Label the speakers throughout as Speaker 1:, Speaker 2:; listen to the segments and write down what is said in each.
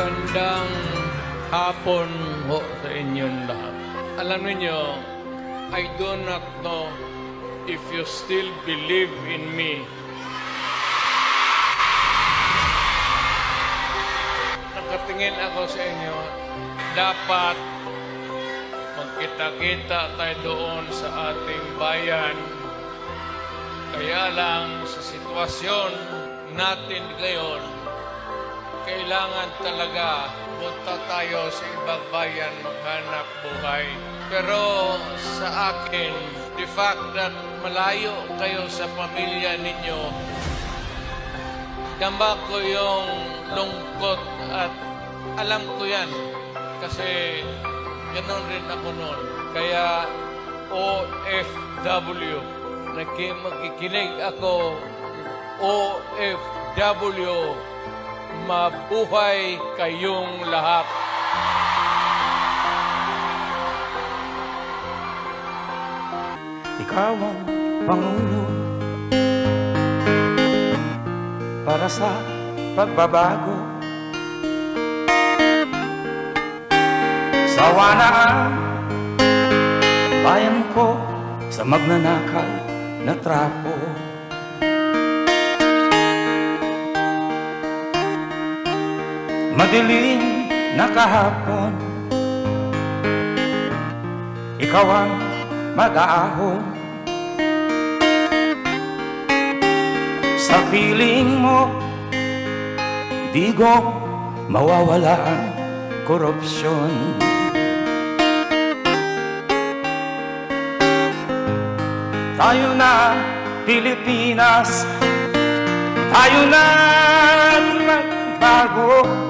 Speaker 1: Magandang hapon ho sa inyong lahat. Alam niyo, I do not know if you still believe in me. Nakatingin ako sa inyo, dapat magkita-kita tayo doon sa ating bayan. Kaya lang sa sitwasyon natin ngayon, kailangan talaga punta tayo sa ibang bayan maghanap buhay. Pero sa akin, the fact that malayo kayo sa pamilya ninyo, dama ko yung lungkot at alam ko yan kasi ganoon rin ako noon. Kaya OFW, nagki- magkikinig ako OFW, mabuhay kayong lahat.
Speaker 2: Ikaw ang Pangulo para sa pagbabago. Sawa na ang bayan ko sa magnanakaw na trapo. Madilim na kahapon, ikaw ang mag-aahon. Sa piling mo Di ko mawawala ang korupsyon. Tayo na Pilipinas. Tayo na magbago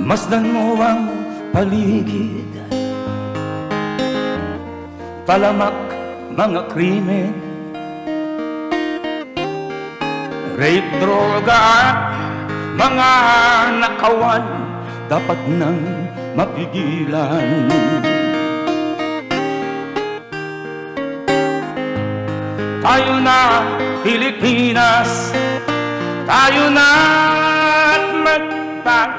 Speaker 2: Masdan mo ang paligid. Palamak mga krimen. Rape, droga Mga nakawan Dapat nang mapigilan. Tayo na Pilipinas. Tayo na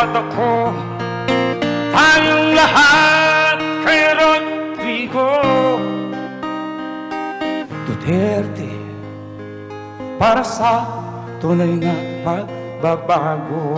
Speaker 2: At ako Tayong lahat kay Rodrigo. Duterte Para sa tunay na pagbabago